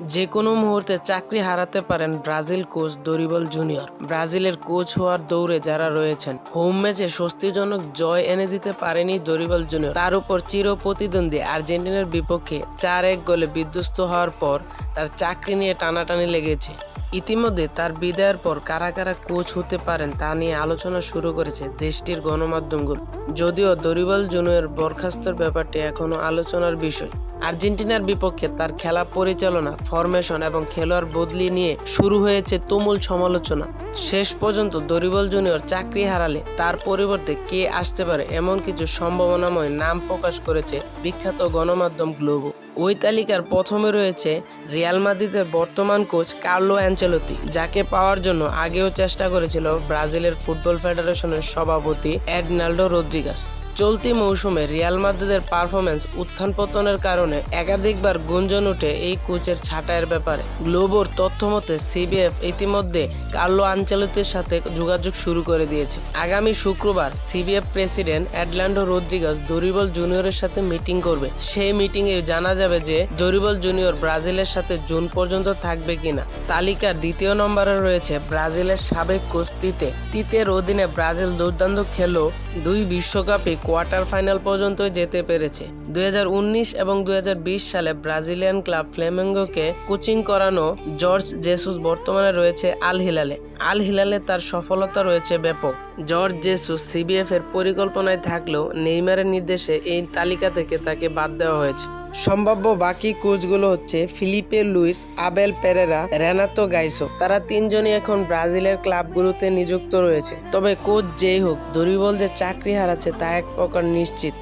যে কোনো মুহূর্তে চাকরি হারাতে পারেন ব্রাজিল কোচ দরিবল জুনিয়র। ব্রাজিলের কোচ হওয়ার দৌড়ে যারা রয়েছেন, হোম ম্যাচে স্বস্তিজনক জয় এনে দিতে পারেনি দরিবল জুনিয়র। তার উপর চির প্রতিদ্বন্দ্বী আর্জেন্টিনার বিপক্ষে চার এক গোলে বিধ্বস্ত হওয়ার পর তার চাকরি নিয়ে টানাটানি লেগেছে। ইতিমধ্যে তার বিদায়ের পর কারা কারা কোচ হতে পারেন তা নিয়ে আলোচনা শুরু করেছে দেশটির গণমাধ্যমগুলো। যদিও দরিবল জুনিয়র বরখাস্তর ব্যাপারটি এখনও আলোচনার বিষয়। আর্জেন্টিনার বিপক্ষে তার খেলা পরিচালনা ফরমেশন এবং খেলোয়াড় বদলি নিয়ে শুরু হয়েছে তুমুল সমালোচনা। শেষ পর্যন্ত দরিবল জুনিয়র চাকরি হারালে তার পরিবর্তে কে আসতে পারে এমন কিছু সম্ভাবনাময় নাম প্রকাশ করেছে বিখ্যাত গণমাধ্যম গ্লোবো। ওই তালিকার প্রথমে রয়েছে রিয়াল মাদ্রিদের বর্তমান কোচ কার্লো অ্যাঞ্চেলোতি যাকে পাওয়ার জন্য আগেও চেষ্টা করেছিল ব্রাজিলের ফুটবল ফেডারেশনের সভাপতি এডনাল্ডো রদ্রিগাস চলতি মৌসুমে রিয়াল মাদ্রিদের পারফরমেন্স উত্থান পতনের কারণে একাধিকবার গুঞ্জন উঠে এই কোচের ছাঁটাইয়ের ব্যাপারে। গ্লোবোর তথ্য মতে, সিবিএফ ইতিমধ্যে কার্লো আঞ্চলতির সাথে যোগাযোগ শুরু করে দিয়েছে। আগামী শুক্রবার সিবিএফ প্রেসিডেন্ট অ্যাডল্যান্ডো রদ্রিগাস দরিবল জুনিয়রের সাথে মিটিং করবে। সেই মিটিংয়ে জানা যাবে যে, দরিবল জুনিয়র ব্রাজিলের সাথে জুন পর্যন্ত থাকবে কিনা। তালিকার দ্বিতীয় নম্বরে রয়েছে ব্রাজিলের সাবেক কোচ তিতে। তিতের অধীনে ব্রাজিল দুর্দান্ত খেলো দুই বিশ্বকাপে কোয়ার্টার ফাইনাল পর্যন্ত যেতে পেরেছে। দুই হাজার উনিশ এবং দুই হাজার বিশ সালে ব্রাজিলিয়ান ক্লাব ফ্লেমেঙ্গোকে কোচিং করানো জর্জ জেসুস বর্তমানে রয়েছে আল হিলালে। আল হিলালে তার সফলতা রয়েছে ব্যাপক। জর্জ জেসুস সিবিএফ এর পরিকল্পনায় থাকলেও নেইমারের নির্দেশে এই তালিকা থেকে তাকে বাদ দেওয়া হয়েছে। সম্ভাব্য বাকি কোচগুলো হচ্ছে Filipe Luis, Abel Pereira, Renato Gaucho. তারা তিনজনই এখন ব্রাজিলের ক্লাবগুলোতে নিযুক্ত রয়েছে। তবে কোচ যেই হোক দরিবল যে চাকরি হারাচ্ছে তা এক প্রকার নিশ্চিত।